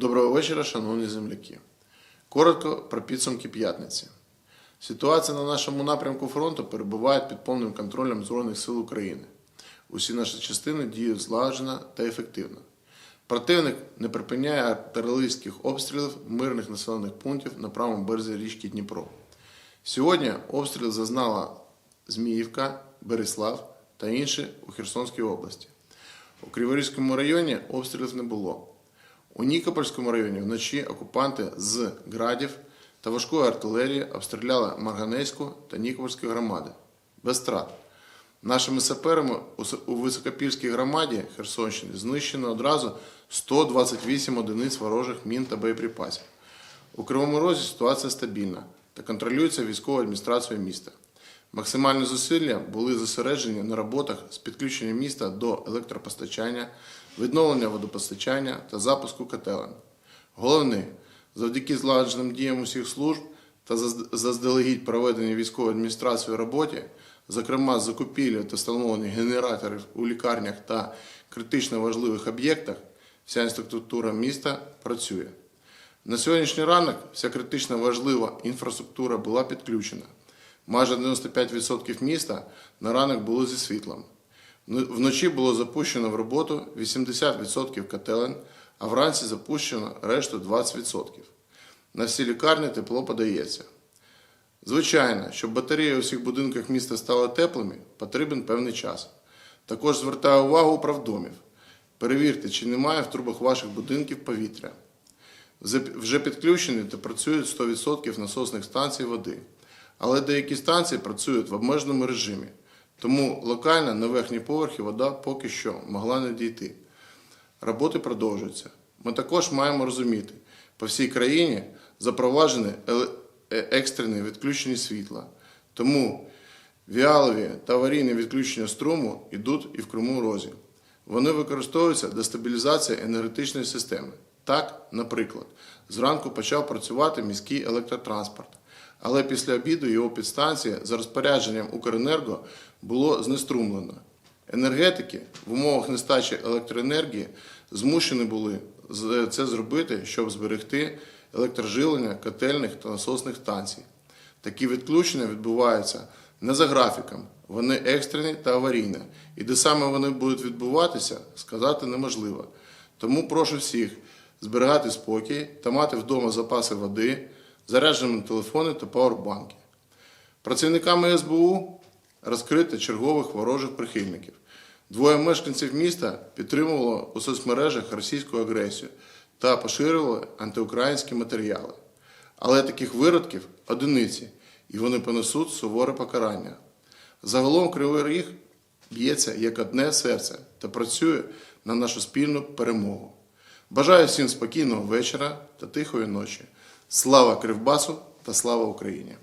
Доброго вечора, шановні земляки. Коротко про підсумки п'ятниці. Ситуація на нашому напрямку фронту перебуває під повним контролем Збройних сил України. Усі наші частини діють злагоджено та ефективно. Противник не припиняє артилерійських обстрілів мирних населених пунктів на правому березі річки Дніпро. Сьогодні обстріл зазнала Зміївка, Береслав та інші у Херсонській області. У Криворізькому районі обстрілів не було. У Нікопольському районі вночі окупанти з градів та важкої артилерії обстріляли Марганецьку та Нікопольську громади без страт. Нашими саперами у Високопільській громаді Херсонщини знищено одразу 128 одиниць ворожих мін та боєприпасів. У Кривому Розі ситуація стабільна та контролюється військовою адміністрацією міста. Максимальні зусилля були зосереджені на роботах з підключення міста до електропостачання, відновлення водопостачання та запуску котелень. Головне, завдяки злагодженим діям усіх служб та заз- заздалегідь проведеній військовою адміністрацією роботі, зокрема з закупівлею та встановлення генераторів у лікарнях та критично важливих об'єктах, вся інфраструктура міста працює. На сьогоднішній ранок вся критично важлива інфраструктура була підключена. Майже 95% міста на ранок було зі світлом. Ну, Вночі було запущено в роботу 80% котелень, а вранці запущено решту 20%. На всі лікарні тепло подається. Звичайно, щоб батареї у всіх будинках міста стали теплими, потрібен певний час. Також звертаю увагу управдомів. Перевірте, чи немає в трубах ваших будинків повітря. Вже- Вже підключені та працюють 100% насосних станцій води. Але деякі станції працюють в обмеженому режимі, тому локально на верхній поверхі вода поки що могла не дійти. Роботи продовжуються. Ми також маємо розуміти, по всій країні запроваджені еле- е- екстрені відключення світла. Тому віалові та аварійні відключення струму йдуть і в Криму Розі. Вони використовуються для стабілізації енергетичної системи. Так, наприклад, зранку почав працювати міський електротранспорт, але після обіду його підстанція за розпорядженням Укренерго було знеструмлено. Енергетики в умовах нестачі електроенергії змушені були це зробити, щоб зберегти електроживлення котельних та насосних станцій. Такі відключення відбуваються не за графіком, вони екстрені та аварійні. І де саме вони будуть відбуватися, сказати неможливо. Тому прошу всіх зберігати спокій та мати вдома запаси води, заряджені телефони та пауербанки. Працівниками СБУ розкрито чергових ворожих прихильників. Двоє мешканців міста підтримувало у соцмережах російську агресію та поширювали антиукраїнські матеріали. Але таких виродків одиниці, і вони понесуть суворе покарання. Загалом Кривий Ріг б'ється як одне серце та працює на нашу спільну перемогу. Бажаю всім спокійного вечора та тихої ночі. Слава Кривбасу та слава Україні!